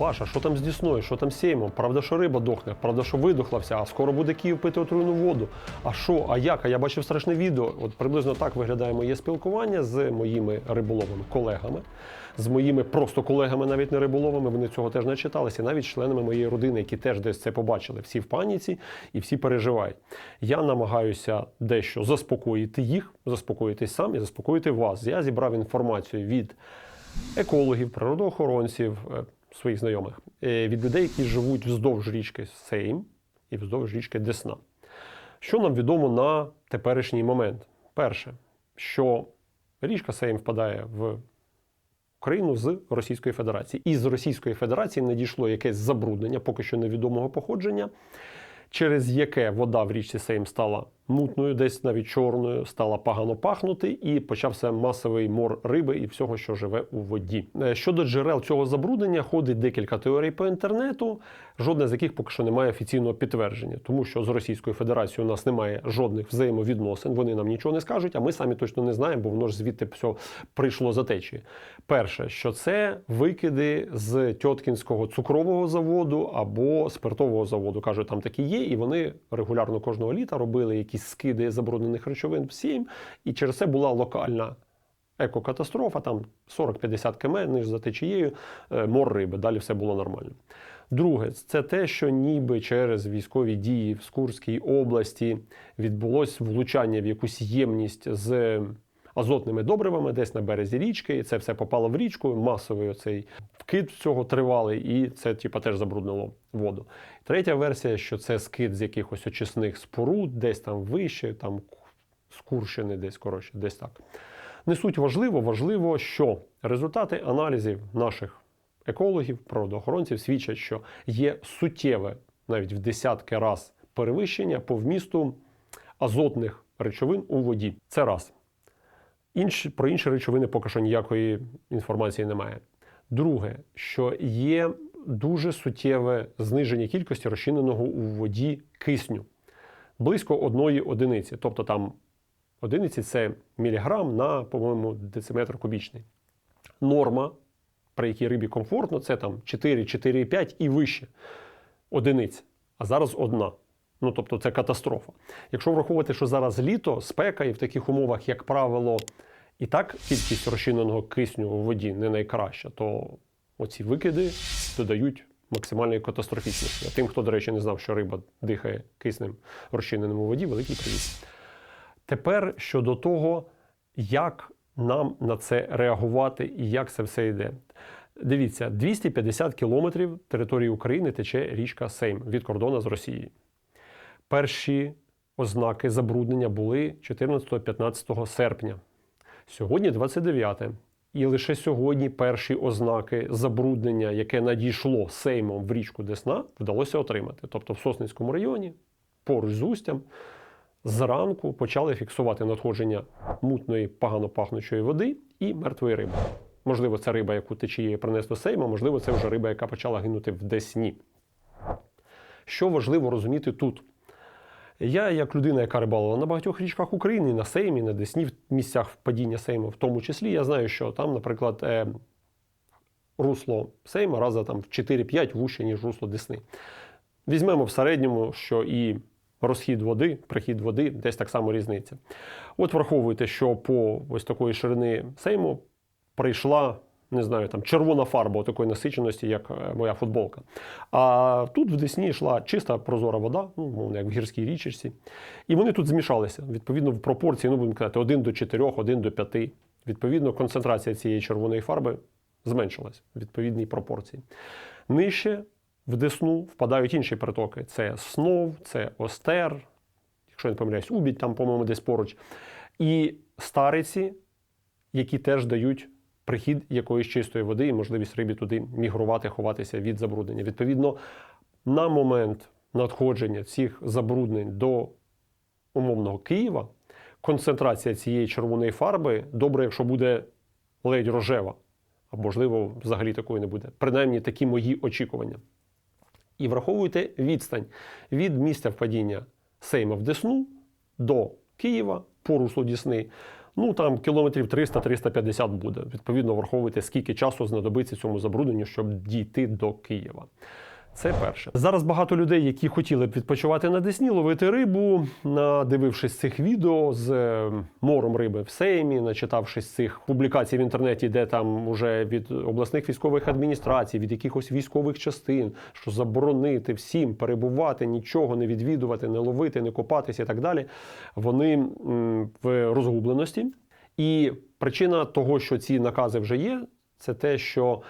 Паша, що там з Дісною, що там з Сеймом? Правда, що риба дохне, правда, що видохла вся, а скоро буде Київ пити отруйну воду. А що, а як? А я бачив страшне відео. От приблизно так виглядає моє спілкування з моїми риболовими колегами, з моїми просто колегами, навіть не риболовими. Вони цього теж не читалися, навіть членами моєї родини, які теж десь це побачили. Всі в паніці і всі переживають. Я намагаюся дещо заспокоїти їх, заспокоїтись сам і заспокоїти вас. Я зібрав інформацію від екологів, природоохоронців, е, своїх знайомих, е, від людей, які живуть вздовж річки Сейм і вздовж річки Десна. Що нам відомо на теперішній момент? Перше, що річка Сейм впадає в Україну з Російської Федерації. І з Російської Федерації надійшло якесь забруднення, поки що невідомого походження, через яке вода в річці Сейм стала мутною, десь навіть чорною, стала погано пахнути, і почався масовий мор риби і всього, що живе у воді. Е, Щодо джерел цього забруднення, ходить декілька теорій по інтернету, жодна з яких поки що не має офіційного підтвердження, тому що з Російською Федерацією у нас немає жодних взаємовідносин, вони нам нічого не скажуть, а ми самі точно не знаємо, бо воно ж звідти все прийшло за течією. Перше, що це викиди з Тьоткінського цукрового заводу або спиртового заводу. Кажуть, там такі є, і вони регулярно кожного літа робили якісь скиди забруднених речовин всім. і через це була локальна. Екокатастрофа, там 40-50 км ніж за течією, е, мор риби, далі все було нормально. Друге, це те, що ніби через військові дії в Скурській області відбулось влучання в якусь ємність з азотними добривами десь на березі річки, і це все попало в річку, масовий оцей вкид цього тривалий, і це типа теж забруднило воду. Третя версія, що це скид з якихось очисних споруд, десь там вище, там з Курщини, десь коротше, десь так. Не суть важливо, важливо, що результати аналізів наших екологів, природоохоронців свідчать, що є суттєве, навіть в десятки раз перевищення по вмісту азотних речовин у воді. Це раз. Інші, про інші речовини поки що ніякої інформації немає. Друге, що є дуже суттєве зниження кількості розчиненого у воді кисню близько одної одиниці. Тобто там одиниці це міліграм на, по-моєму, дециметр кубічний. Норма, при якій рибі комфортно, це там 4, 4,5 і вище одиниць. А зараз одна. Ну, тобто це катастрофа. Якщо враховувати, що зараз літо, спека, і в таких умовах, як правило, і так кількість розчиненого кисню у воді не найкраща, то оці викиди додають максимальної катастрофічності. А тим, хто, до речі, не знав, що риба дихає киснем розчиненим у воді, великий привіт. Тепер щодо того, як нам на це реагувати і як це все йде. Дивіться, 250 кілометрів території України тече річка Сейм від кордону з Росією. Перші ознаки забруднення були 14-15 серпня. Сьогодні 29. І лише сьогодні перші ознаки забруднення, яке надійшло сеймом в річку Десна, вдалося отримати. Тобто в Сосницькому районі, поруч з устям, зранку почали фіксувати надходження мутної, погано пахнучої води і мертвої риби. Можливо, це риба, яку течією принесло сейма, можливо, це вже риба, яка почала гинути в Десні. Що важливо розуміти тут? Я, як людина, яка рибалила на багатьох річках України, на Сеймі, на Десні, в місцях впадіння Сейму, в тому числі, я знаю, що там, наприклад, е, русло Сейма раза там в 4-5 вуще, ніж русло Десни. Візьмемо в середньому, що і розхід води, прихід води десь так само різниця. От враховуйте, що по ось такої ширини Сейму прийшла. Не знаю, там червона фарба такої насиченості, як е, моя футболка. А тут в Десні йшла чиста прозора вода, ну, мовно, як в гірській річечці. І вони тут змішалися. Відповідно, в пропорції, ну будемо казати, 1 до 4, 1 до 5. Відповідно, концентрація цієї червоної фарби зменшилась в відповідній пропорції. Нижче в Десну впадають інші притоки: це Снов, це Остер, якщо я не помиляюсь, Убідь, там, по-моєму, десь поруч. І стариці, які теж дають прихід якоїсь чистої води і можливість рибі туди мігрувати, ховатися від забруднення. Відповідно, на момент надходження цих забруднень до умовного Києва концентрація цієї червоної фарби добре, якщо буде ледь рожева, а можливо, взагалі такої не буде. Принаймні такі мої очікування. І враховуйте відстань від місця впадіння Сейма в Десну до Києва по руслу Дісни. Ну там кілометрів 300-350 буде. Відповідно, враховуйте, скільки часу знадобиться цьому забрудненню, щоб дійти до Києва. Це перше. Зараз багато людей, які хотіли б відпочивати на Десні, ловити рибу, надивившись цих відео з е, мором риби в Сеймі, начитавшись цих публікацій в інтернеті, де там уже від обласних військових адміністрацій, від якихось військових частин, що заборонити всім перебувати, нічого не відвідувати, не ловити, не копатися і так далі. Вони в розгубленості. І причина того, що ці накази вже є, це те, що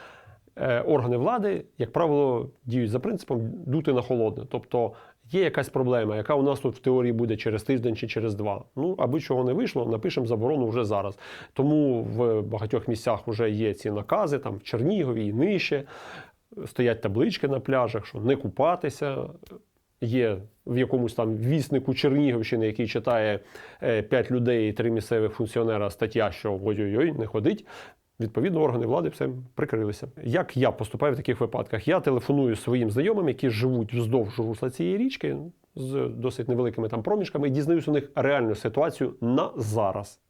органи влади, як правило, діють за принципом дути на холодне. Тобто є якась проблема, яка у нас тут в теорії буде через тиждень чи через два. Ну, аби чого не вийшло, напишемо заборону вже зараз. Тому в багатьох місцях вже є ці накази, там в Чернігові і нижче. Стоять таблички на пляжах, що не купатися. Є в якомусь там віснику Чернігівщини, який читає е, п'ять людей і три місцевих функціонера стаття, що ой-ой-ой, не ходить. Відповідно, органи влади все прикрилися. Як я поступаю в таких випадках? Я телефоную своїм знайомим, які живуть вздовж русла цієї річки з досить невеликими там проміжками, і дізнаюсь у них реальну ситуацію на зараз.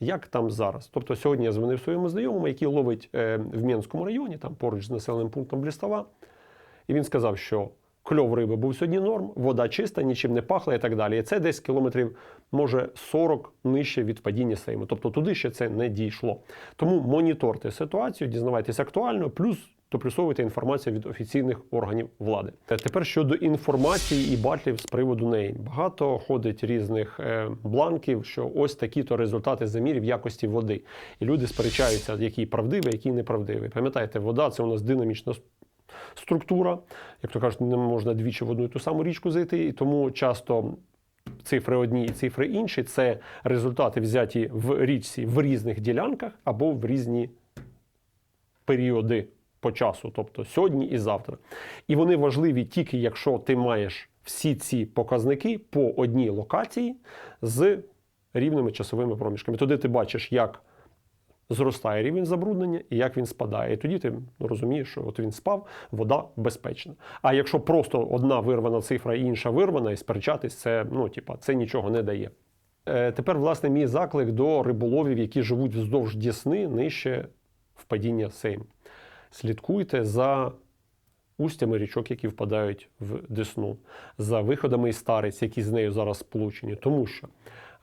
Як там зараз? Тобто сьогодні я дзвонив своєму знайомому, який ловить е, в Мінському районі, там поруч з населеним пунктом Блістова, і він сказав, що кльов риби був сьогодні норм, вода чиста, нічим не пахла і так далі. І це десь кілометрів, може, 40 нижче від падіння сейму. Тобто туди ще це не дійшло. Тому моніторте ситуацію, дізнавайтесь актуально, плюс доплюсовуйте інформацію від офіційних органів влади. Тепер щодо інформації і батлів з приводу неї. Багато ходить різних е, бланків, що ось такі-то результати замірів якості води. І люди сперечаються, який правдивий, який неправдивий. Пам'ятаєте, вода це у нас динамічна структура. Як то кажуть, не можна двічі в одну і ту саму річку зайти, і тому часто. Цифри одні і цифри інші це результати взяті в річці в різних ділянках або в різні періоди по часу, тобто сьогодні і завтра. І вони важливі тільки якщо ти маєш всі ці показники по одній локації з рівними часовими проміжками. Тоді ти бачиш, як зростає рівень забруднення і як він спадає. І тоді ти розумієш, що от він спав, вода безпечна. А якщо просто одна вирвана цифра і інша вирвана, і сперечатись, це ну, типа, це нічого не дає. Е, тепер, власне, мій заклик до риболовів, які живуть вздовж Дісни, нижче впадіння Сейм. Слідкуйте за устями річок, які впадають в Десну, за виходами із стариць, які з нею зараз сполучені. Тому що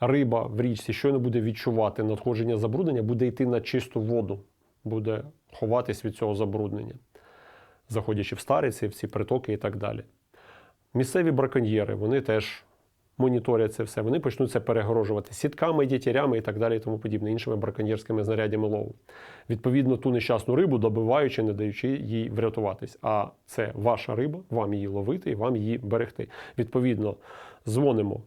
риба в річці щойно буде відчувати надходження забруднення, буде йти на чисту воду, буде ховатись від цього забруднення, заходячи в стариці, в ці притоки і так далі. Місцеві браконьєри, вони теж моніторять це все. Вони почнуть це перегорожувати сітками, дітярями і так далі, і тому подібне, іншими браконьєрськими знарядями лову. Відповідно, ту нещасну рибу добиваючи, не даючи їй врятуватись. А це ваша риба, вам її ловити і вам її берегти. Відповідно, дзвонимо.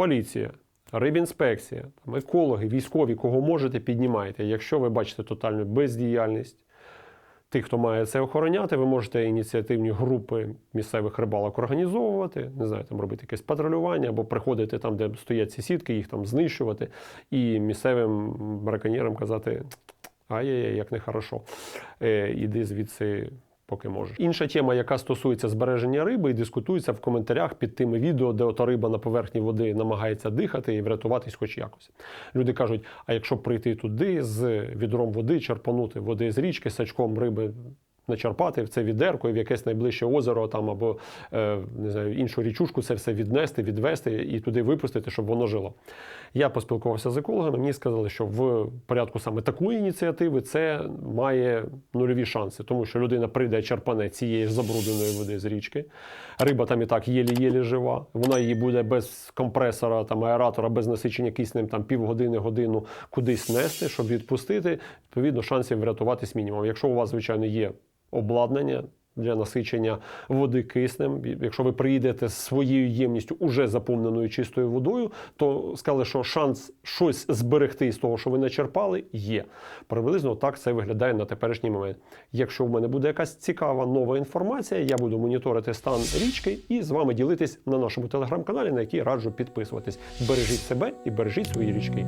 Поліція, рибінспекція, екологи, військові, кого можете, піднімайте. Якщо ви бачите тотальну бездіяльність, тих, хто має це охороняти, ви можете ініціативні групи місцевих рибалок організовувати, не знаю, там робити якесь патрулювання або приходити там, де стоять ці сітки, їх там знищувати, і місцевим браконьєрам казати: ай-яй-яй, як нехорошо, е, іди звідси. Поки можеш. Інша тема, яка стосується збереження риби, і дискутується в коментарях під тими відео, де ота риба на поверхні води намагається дихати і врятуватись хоч якось. Люди кажуть: а якщо прийти туди з відром води, черпанути води з річки, сачком риби начерпати в це відерко в якесь найближче озеро там або е, не знаю, іншу річушку, це все віднести, відвести і туди випустити, щоб воно жило. Я поспілкувався з екологами. Мені сказали, що в порядку саме такої ініціативи це має нульові шанси, тому що людина прийде черпане цієї забрудненої води з річки. Риба там і так єлі-єлі жива. Вона її буде без компресора, там аератора, без насичення киснем там півгодини, годину кудись нести, щоб відпустити. Відповідно, шансів врятуватись мінімум. Якщо у вас, звичайно, є обладнання для насичення води киснем. Якщо ви приїдете з своєю ємністю уже заповненою чистою водою, то сказали, що шанс щось зберегти з того, що ви начерпали, є. Приблизно так це виглядає на теперішній момент. Якщо в мене буде якась цікава нова інформація, я буду моніторити стан річки і з вами ділитись на нашому телеграм-каналі, на який раджу підписуватись. Бережіть себе і бережіть свої річки.